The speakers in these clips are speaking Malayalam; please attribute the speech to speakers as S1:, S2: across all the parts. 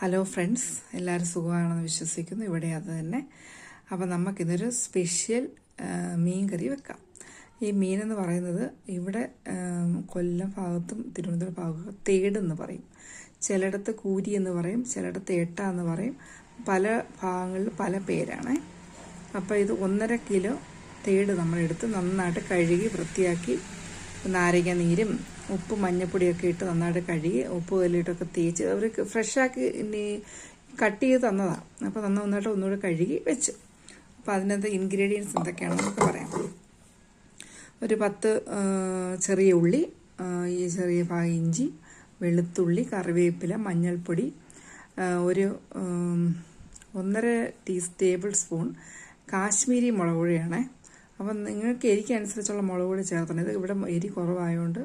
S1: ഹലോ ഫ്രണ്ട്സ് എല്ലാവരും സുഖമാണെന്ന് വിശ്വസിക്കുന്നു. ഇവിടെ അത് തന്നെ. അപ്പോൾ നമുക്കിതൊരു സ്പെഷ്യൽ മീൻ കറി വെക്കാം. ഈ മീൻ എന്ന് പറയുന്നത് ഇവിടെ കൊല്ലം ഭാഗത്തും തിരുവനന്തപുരം ഭാഗത്തും തേടെന്ന് പറയും. ചിലയിടത്ത് കൂരി എന്ന് പറയും ചിലയിടത്ത് ഏട്ട എന്ന് പറയും. പല ഭാഗങ്ങളിൽ പല പേരാണ്. അപ്പോൾ ഇത് ഒന്നര കിലോ തേട് നമ്മളെടുത്ത് നന്നായിട്ട് കഴുകി വൃത്തിയാക്കി നാരങ്ങ നീരും ഉപ്പ് മഞ്ഞപ്പൊടിയൊക്കെ ഇട്ട് നന്നായിട്ട് കഴുകി ഉപ്പ് കല്ലിട്ടൊക്കെ തേച്ച് അവർ ഫ്രഷാക്കി ഇനി കട്ട് ചെയ്ത് തന്നതാണ് അപ്പോൾ നന്ന നന്നായിട്ട് ഒന്നുകൂടെ കഴുകി വെച്ചു. അപ്പോൾ അതിനകത്ത് ഇൻഗ്രീഡിയൻസ് എന്തൊക്കെയാണെന്ന് നമുക്ക് പറയാം. ഒരു പത്ത് ചെറിയ ഉള്ളി ഈ ചെറിയ ഭാഗം ഇഞ്ചി വെളുത്തുള്ളി കറിവേപ്പില മഞ്ഞൾപ്പൊടി ഒരു ഒന്നര ടീ ടേബിൾ സ്പൂൺ കാശ്മീരി മുളക് പൊടിയാണേ അപ്പം നിങ്ങൾക്ക് എരിക്കനുസരിച്ചുള്ള മുളക് പൊടി ചേർക്കണം ഇത് ഇവിടെ എരി കുറവായതുകൊണ്ട്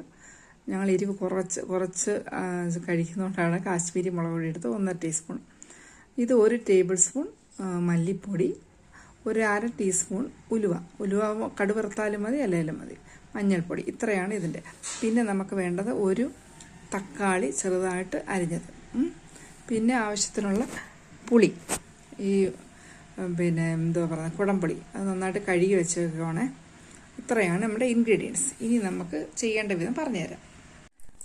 S1: ഞങ്ങൾ എരിവ് കുറച്ച് കുറച്ച് കഴിക്കുന്നതുകൊണ്ടാണ് കാശ്മീരി മുളക് പൊടി എടുത്ത് ഒന്നര ടീസ്പൂൺ. ഇത് ഒരു ടേബിൾ സ്പൂൺ മല്ലിപ്പൊടി ഒരു അര ടീസ്പൂൺ ഉലുവ. ഉലുവ കടുവറുത്താലും മതി അല്ലെങ്കിലും മതി. മഞ്ഞൾപ്പൊടി ഇത്രയാണ് ഇതിന്റെ. പിന്നെ നമുക്ക് വേണ്ടത് ഒരു തക്കാളി ചെറുതായിട്ട് അരിഞ്ഞത്. പിന്നെ ആവശ്യത്തിനുള്ള പുളി. ഈ പിന്നെ എന്തോ പറയുന്നത് കുടംപുളി. അത് നന്നായിട്ട് കഴുകി വെച്ചേക്കുവാണേ. ഇത്രയാണ് നമ്മുടെ ഇൻഗ്രീഡിയൻസ് ഇനി നമുക്ക് ചെയ്യേണ്ട വിധം പറഞ്ഞുതരാം.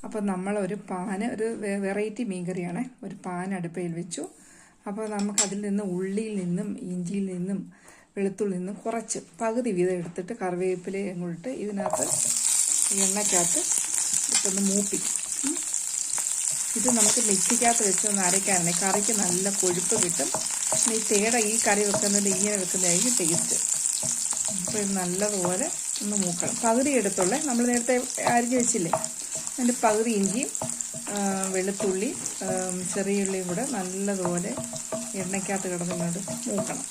S1: അപ്പോൾ നമ്മളൊരു പാന് ഒരു വെറൈറ്റി മീൻകറിയാണ് ഒരു പാൻ അടുപ്പയിൽ വെച്ചു. അപ്പോൾ നമുക്കതിൽ നിന്ന് ഉള്ളിയിൽ നിന്നും ഇഞ്ചിയിൽ നിന്നും വെളുത്തുള്ളിൽ നിന്നും കുറച്ച് പകുതി വീതം എടുത്തിട്ട് കറിവേപ്പിലയും കൊണ്ടിട്ട് ഇതിനകത്ത് എണ്ണയ്ക്കകത്ത് ഇട്ടൊന്ന് മൂപ്പിക്കും. ഇത് നമുക്ക് മിക്സിക്കകത്ത് വെച്ച് ഒന്ന് അരയ്ക്കാനാണ്. കറിക്ക് നല്ല കൊഴുപ്പ് കിട്ടും. ഈ തേട ഈ കറി വെക്കുന്നതിന്റെ ഇങ്ങനെ വെക്കുന്നതായിരിക്കും ടേസ്റ്റ്. അപ്പോൾ ഇത് നല്ലതുപോലെ ഒന്ന് മൂക്കണം. പകുതി എടുത്തുള്ളേ. നമ്മൾ നേരത്തെ അരിഞ്ഞ് വെച്ചില്ലേ? അതിന്റെ പകുതി ഇഞ്ചി വെളുത്തുള്ളി ചെറിയുള്ളിയും കൂടെ നല്ലതുപോലെ എണ്ണയ്ക്കകത്ത് കിടന്നിങ്ങോട്ട് മൂക്കണം.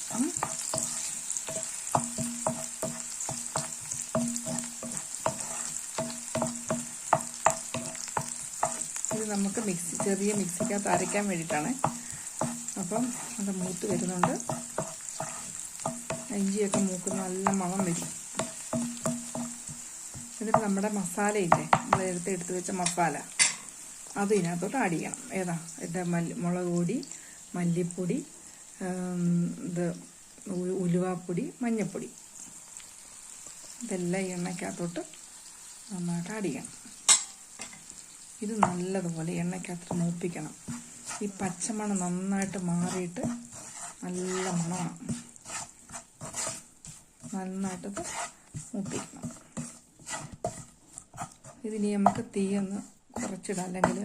S1: ഇത് നമുക്ക് മിക്സി ചെറിയ മിക്സിക്കകത്ത് അരയ്ക്കാൻ വേണ്ടിയിട്ടാണ്. അപ്പം അത് മൂത്ത് വരുന്നുണ്ട്. ഇഞ്ചിയൊക്കെ മൂക്കുന്ന നല്ല മണം വരും. എന്നിട്ട് നമ്മുടെ മസാലയില്ലേ നമ്മൾ എടുത്ത് എടുത്ത് വെച്ച മസാല. അത് ഇതിനകത്തോട്ട് ആഡ് ചെയ്യണം. ഏതാ? എന്റെ മല്ലി മുളക് പൊടി മല്ലിപ്പൊടി ഇത് ഉലുവാപ്പൊടി മഞ്ഞൾപ്പൊടി ഇതെല്ലാം എണ്ണയ്ക്കകത്തോട്ട് നന്നായിട്ട് ആഡ് ചെയ്യണം. ഇത് നല്ലതുപോലെ എണ്ണയ്ക്കകത്ത് മൂപ്പിക്കണം. ഈ പച്ചമണം നന്നായിട്ട് മാറിയിട്ട് നല്ല മണമാണ്. നന്നായിട്ടത് മൂപ്പിക്കണം. ഇതിനി നമുക്ക് തീ ഒന്ന് കുറച്ചിടാം. അല്ലെങ്കിൽ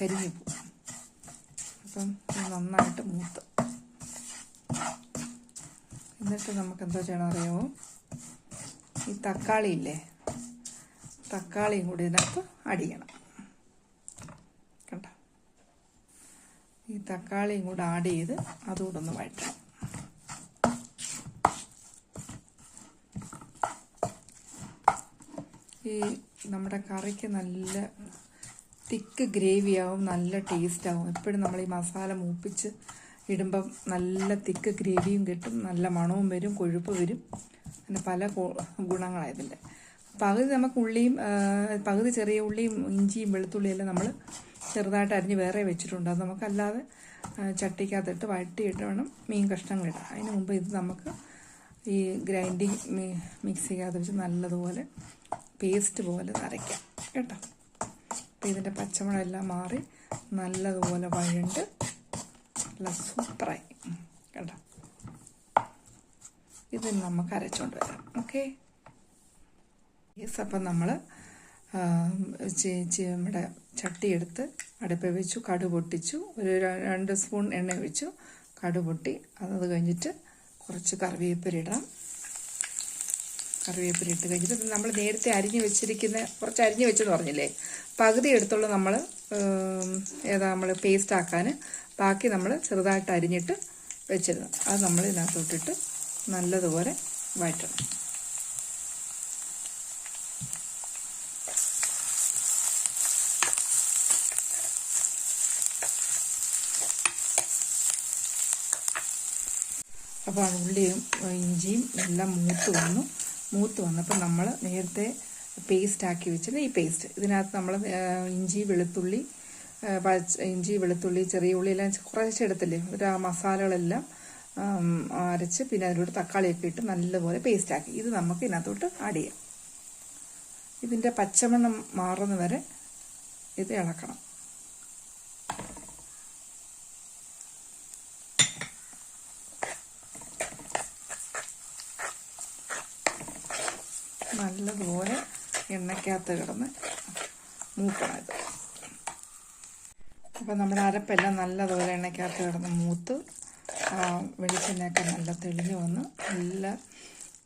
S1: കരിഞ്ഞു പോകും. അപ്പം നന്നായിട്ട് മൂത്ത്. എന്നിട്ട് നമുക്ക് എന്താ ചെയ്യണം അറിയാമോ ഈ തക്കാളി ഇല്ലേ? തക്കാളിയും കൂടി ഇതിനകത്ത് അടിയണം കണ്ട? ഈ തക്കാളിയും കൂടെ ആഡ് ചെയ്ത് അതുകൂടെ ഒന്ന് വഴറ്റണം. ഈ നമ്മുടെ കറിക്ക് നല്ല തിക്ക് ഗ്രേവി ആവും നല്ല ടേസ്റ്റ് ആവും. എപ്പോഴും നമ്മൾ ഈ മസാല മൂപ്പിച്ച് ഇടുമ്പം നല്ല തിക്ക് ഗ്രേവിയും കിട്ടും നല്ല മണവും വരും കൊഴുപ്പ് വരും. അങ്ങനെ പല ഗുണങ്ങളാണ് ഇതിന്റെ പകുതി നമുക്ക് ഉള്ളിയും പകുതി ചെറിയ ഉള്ളിയും ഇഞ്ചിയും വെളുത്തുള്ളിയും എല്ലാം നമ്മൾ ചെറുതായിട്ട് അരിഞ്ഞ് വേറെ വെച്ചിട്ടുണ്ട്. അത് നമുക്കല്ലാതെ ചട്ടിക്കകത്തിട്ട് വഴട്ടിയിട്ട് വേണം മീൻ കഷ്ണങ്ങൾ ഇടാം അതിന് മുമ്പ് ഇത് നമുക്ക് ഈ ഗ്രൈൻഡിങ് മിക്സിക്കകത്ത് വെച്ച് നല്ലതുപോലെ പേസ്റ്റ് പോലെ അരയ്ക്കാം കേട്ടോ? അപ്പോൾ ഇതിന്റെ പച്ചമുളകെല്ലാം മാറി നല്ലതുപോലെ വഴണ്ട് നല്ല സൂപ്പറായി. കേട്ടോ? ഇത് നമുക്ക് അരച്ചുകൊണ്ട് വരാം. ഓക്കെ? അപ്പം നമ്മൾ നമ്മുടെ ചട്ടി എടുത്ത് അടുപ്പ് വെച്ചു കടു പൊട്ടിച്ചു. ഒരു രണ്ട് സ്പൂൺ എണ്ണ ഒഴിച്ചു കടു പൊട്ടി. അത് കഴിഞ്ഞിട്ട് കുറച്ച് കറിവേപ്പില ഇടാം. കറിവേപ്പില ഇട്ട് കഴിഞ്ഞിട്ട് നമ്മൾ നേരത്തെ അരിഞ്ഞു വെച്ചിരിക്കുന്ന കുറച്ച് അരിഞ്ഞ് വെച്ചെന്ന് പറഞ്ഞില്ലേ? പകുതി എടുത്തുള്ള നമ്മൾ ഏതാ നമ്മൾ പേസ്റ്റ് ആക്കാൻ ബാക്കി നമ്മൾ ചെറുതായിട്ട് അരിഞ്ഞിട്ട് വെച്ചിരുന്നു. അത് നമ്മൾ ഇതിനകത്തോട്ടിട്ട് നല്ലതുപോലെ വഴറ്റണം. അപ്പോൾ ഉള്ളിയും ഇഞ്ചിയും എല്ലാം മൂത്ത് വന്നു. മൂത്ത് വന്നപ്പോൾ നമ്മൾ നേരത്തെ പേസ്റ്റ് ആക്കി വെച്ചിട്ട് ഈ പേസ്റ്റ്. ഇതിനകത്ത് നമ്മൾ ഇഞ്ചി വെളുത്തുള്ളി ഇഞ്ചി വെളുത്തുള്ളി ചെറിയ ഉള്ളി എല്ലാം കുറച്ച് എടുത്തില്ലേ? ഒരു മസാലകളെല്ലാം അരച്ച് പിന്നെ അതിലൂടെ തക്കാളിയൊക്കെ ഇട്ട് നല്ലപോലെ പേസ്റ്റ് ആക്കി ഇത് നമുക്ക് ഇതിനകത്തോട്ട് ആഡ് ചെയ്യാം. ഇതിന്റെ പച്ചമണം മാറുന്നവരെ ഇത് ഇളക്കണം. നല്ലതുപോലെ എണ്ണയ്ക്കകത്ത് കിടന്ന് മൂക്കണം ഇത് അപ്പം നമ്മുടെ അരപ്പെല്ലാം നല്ലതുപോലെ എണ്ണയ്ക്കകത്ത് കിടന്ന് മൂത്ത് വെളിച്ചെണ്ണയൊക്കെ നല്ല തെളിഞ്ഞ് വന്ന് നല്ല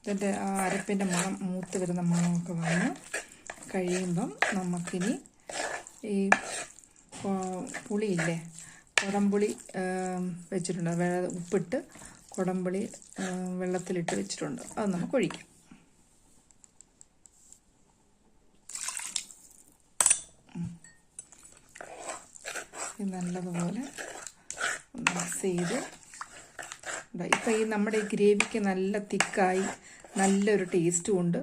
S1: ഇതിന്റെ ആ അരപ്പിന്റെ മണം മൂത്ത് വരുന്ന മണമൊക്കെ വന്ന് കഴിയുമ്പം നമുക്കിനി ഈ പുളിയില്ലേ കുടംപുളി വെച്ചിട്ടുണ്ട്. വെള്ള ഉപ്പിട്ട് കുടംപുളി വെള്ളത്തിലിട്ട് വെച്ചിട്ടുണ്ട്. അത് നമുക്ക് ഒഴിക്കാം. ഇത് നല്ലതുപോലെ മിക്സ് ചെയ്ത്. ഇപ്പം ഈ നമ്മുടെ ഈ ഗ്രേവിക്ക് നല്ല തിക്കായി നല്ലൊരു ടേസ്റ്റും ഉണ്ട്.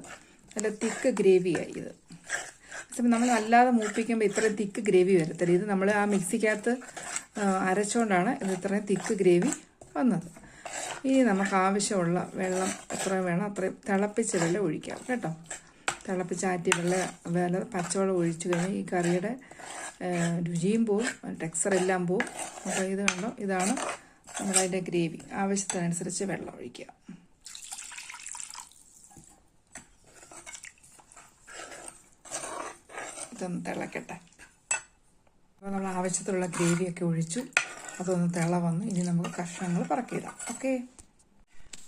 S1: നല്ല തിക്ക് ഗ്രേവിയായി ഇത്. നമ്മൾ അല്ലാതെ മൂപ്പിക്കുമ്പോൾ ഇത്രയും തിക്ക് ഗ്രേവി വരത്തില്ല. ഇത് നമ്മൾ ആ മിക്സിക്കകത്ത് അരച്ചുകൊണ്ടാണ് ഇത് ഇത്രയും തിക്ക് ഗ്രേവി വന്നത്. ഇനി നമുക്ക് ആവശ്യമുള്ള വെള്ളം എത്രയും വേണം അത്രയും തിളപ്പിച്ച വെള്ളം ഒഴിക്കാം. കേട്ടോ? തിളപ്പിച്ചാറ്റി വെള്ളം വെള്ളം പച്ചവെള്ളം ഒഴിച്ചു കഴിഞ്ഞാൽ ഈ കറിയുടെ രുചിയും പോവും. ടെക്സ്ചറെല്ലാം പോവും. അപ്പോൾ ഇത് കണ്ടോ? ഇതാണ് നമ്മളതിന്റെ ഗ്രേവി. ആവശ്യത്തിനനുസരിച്ച് വെള്ളം ഒഴിക്കുക. ഇതൊന്ന് തിളക്കട്ടെ. അപ്പോൾ നമ്മൾ ആവശ്യത്തിലുള്ള ഗ്രേവിയൊക്കെ ഒഴിച്ചു. അതൊന്ന് തിള വന്ന് ഇനി നമുക്ക് കഷ്ണങ്ങൾ പറക്കിയിടാം. ഓക്കെ?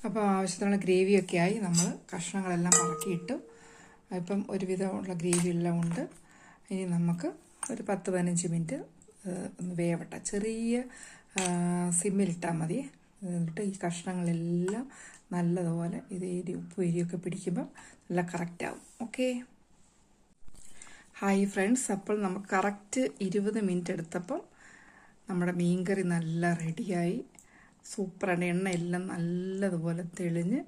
S1: അപ്പോൾ ആവശ്യത്തിനുള്ള ഗ്രേവിയൊക്കെ ആയി നമ്മൾ കഷ്ണങ്ങളെല്ലാം പറക്കിയിട്ടു. ഇപ്പം ഒരുവിധമുള്ള ഗ്രേവി എല്ലാം ഉണ്ട്. ഇനി നമുക്ക് ഒരു പത്ത് പതിനഞ്ച് മിനിറ്റ് ഒന്ന് വേവട്ടെ. ചെറിയ സിമ്മിലിട്ടാൽ മതി. എന്നിട്ട് ഈ കഷ്ണങ്ങളെല്ലാം നല്ലതുപോലെ ഇത് എരി ഉപ്പ് എരിയൊക്കെ പിടിക്കുമ്പോൾ നല്ല കറക്റ്റാവും ഓക്കെ ഹായ് ഫ്രണ്ട്സ് അപ്പോൾ നമുക്ക് കറക്റ്റ് ഇരുപത് മിനിറ്റ് എടുത്തപ്പം നമ്മുടെ മീൻകറി നല്ല റെഡിയായി സൂപ്പറാണ് എണ്ണ എല്ലാം നല്ലതുപോലെ തെളിഞ്ഞ്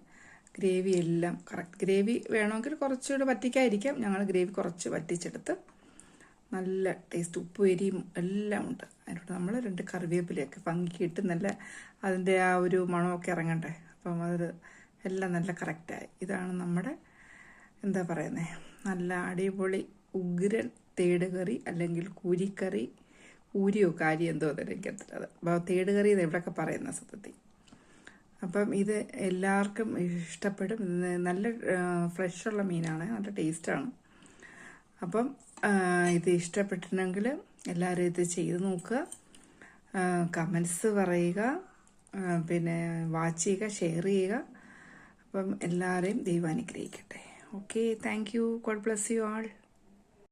S1: ഗ്രേവി എല്ലാം കറക്റ്റ് ഗ്രേവി വേണമെങ്കിൽ കുറച്ചുകൂടെ വറ്റിക്കായിരിക്കാം ഞങ്ങൾ ഗ്രേവി കുറച്ച് വറ്റിച്ചെടുത്ത് നല്ല ടേസ്റ്റ് ഉപ്പ് എരിയും എല്ലാം ഉണ്ട്. അതിനോട് നമ്മൾ രണ്ട് കറിവേപ്പിലയൊക്കെ ഭംഗിക്കിട്ട് നല്ല അതിന്റെ ആ ഒരു മണമൊക്കെ ഇറങ്ങണ്ടേ? അപ്പം അത് എല്ലാം നല്ല കറക്റ്റായി ഇതാണ് നമ്മുടെ എന്താ പറയുന്നത് നല്ല അടിപൊളി ഉഗ്രൻ തേട് കറി അല്ലെങ്കിൽ കൂരിക്കറി. ഊരിയോ കാരി എന്തോ എനിക്കത്തില്ല അത് അപ്പോൾ തേട് കറി എന്ന് എവിടെയൊക്കെ പറയുന്ന സത്യത്തിൽ. അപ്പം ഇത് എല്ലാവർക്കും ഇഷ്ടപ്പെടും. നല്ല ഫ്രഷുള്ള മീനാണ്. നല്ല ടേസ്റ്റാണ് അപ്പം ഇത് ഇഷ്ടപ്പെട്ടിട്ടുണ്ടെങ്കിൽ എല്ലാവരും ഇത് ചെയ്ത് നോക്കുക. കമൻസ് പറയുക. പിന്നെ വാച്ച് ചെയ്യുക ഷെയർ ചെയ്യുക. അപ്പം എല്ലാവരെയും ദൈവം അനുഗ്രഹിക്കട്ടെ. Okay thank you God bless you all